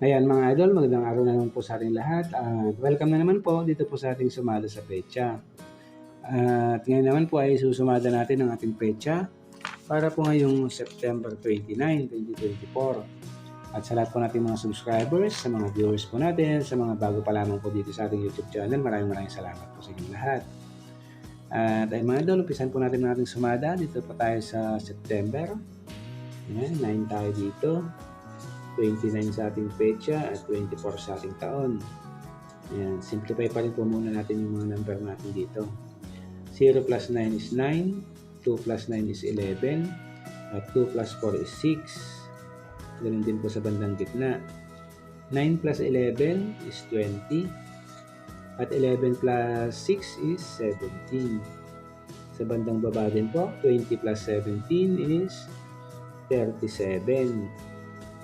Ayan mga idol, magandang araw na naman po sa ating lahat. At welcome na naman po dito po sa ating sumada sa pecha. At ngayon naman po ay susumada natin ang ating pecha para po ngayong September 29, 2024. At sa lahat po nating mga subscribers, sa mga viewers po natin, sa mga bago pa lamang po dito sa ating YouTube channel, maraming maraming salamat po sa inyong lahat. At ay mga idol, umpisan po natin ang ating sumada. Dito po tayo sa September. Ayan, 9 tayo dito. 29 sa ating pecha at 24 sa ating taon. Ayan, simplify pa rin po muna natin yung mga number natin dito. 0 plus 9 is 9, 2 plus 9 is 11, at 2 plus 4 is 6. Ganun din po sa bandang gitna. 9 plus 11 is 20, at 11 plus 6 is 17. Sa bandang baba din po, 20 plus 17 is 37.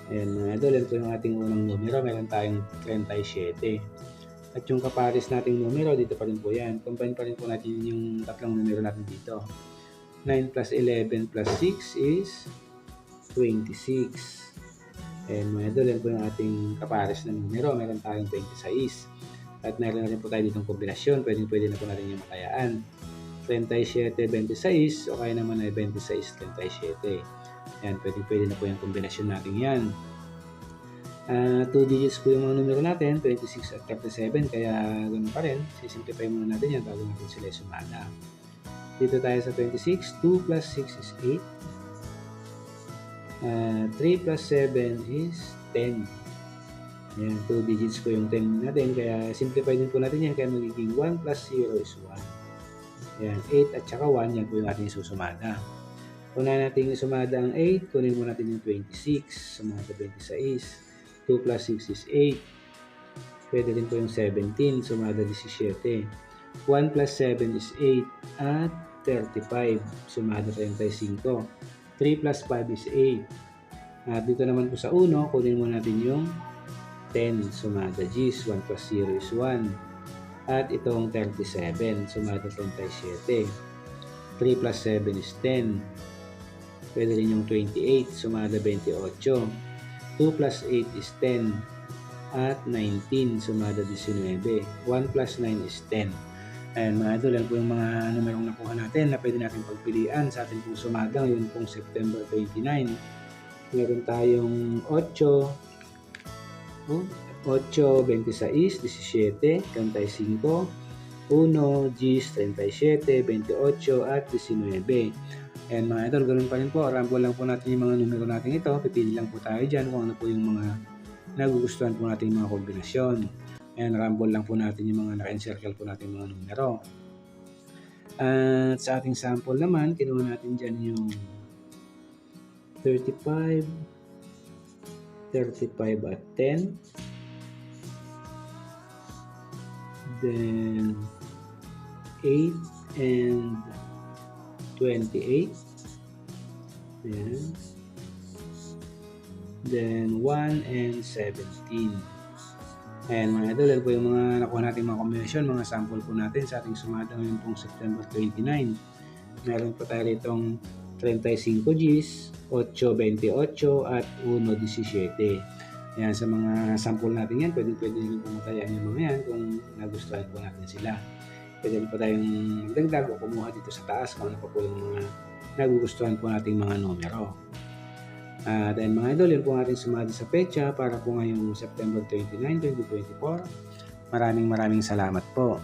Ayan mga idol, ito yung ating unang numero. Meron tayong 37. At yung kapares nating numero, dito pa rin po yan. Combine pa rin po natin yung tatlong numero natin dito. 9 plus 11 plus 6 is 26. And mga idol, yan po yung ating kapares na numero. Meron tayong 26. At meron na rin po tayo ditong kombinasyon. Pwede, pwede na po natin yung makayaan. 37, 26 o kaya naman ay 26, 37. Yan, pwede, pwede na po yung kombinasyon natin yan. Uh, 2 digits po yung mga numero natin, 26 at 37, kaya ganun pa rin. Sisimplify muna natin yan bago natin sila sumada. Dito tayo sa 26, 2 plus 6 is 8. Uh, 3 plus 7 is 10. Yan, 2 digits po yung 10 natin, kaya simplify din po natin yan, kaya magiging 1 plus 0 is 1. Yan, 8 at saka 1, yan po yung ating susumada. Una natin sumada ang 8, kunin mo natin yung 26, sumada 26. 2 plus 6 is 8. Pwede rin po yung 17, sumada 17. 1 plus 7 is 8 at 35, sumada 35. 3 plus 5 is 8. At dito naman po sa 1, kunin mo natin yung 10, sumada G's, 1 plus 0 is 1. At itong 37, sumada 37. 3 plus 7 is 10. Pwede rin yung 28, sumada 28. 2 plus 8 is 10. At 19, sumada 19. 1 plus 9 is 10. Ayan mga idol, yan po yung mga numerong nakuha natin na pwede natin pagpilian sa ating pong sumada ngayon pong September 29. Meron tayong 8, oh, 8, 26, 17, 35, 1, Gs, 37, 28, at 19. And mga idol, ganun pa rin po. Ramble lang po natin yung mga numero natin ito. Pipili lang po tayo dyan kung ano po yung mga nagugustuhan po natin yung mga kombinasyon. And ramble lang po natin yung mga naka-encircle po natin mga numero. At sa ating sample naman, kinuha natin dyan yung 35, 35 at 10. Then 8 and 28. Ayan. Then 1 and 17. Ayan mga idol, yan po yung mga nakuha natin mga kombinasyon, mga sample po natin sa ating sumada ngayon pong September 29. Meron po tayo itong 35 Gs, 828 at 117. Ayan, sa mga sample natin yan, pwede pwede rin pumatayaan yung mga yan kung nagustuhan po natin sila. Pwede po tayong dagdag o kumuha dito sa taas kung ano pa po yung mga nagugustuhan po nating mga numero. Uh, dahil mga idol, yun po ating sumali sa pecha para po ngayong September 29, 2024. Maraming maraming salamat po.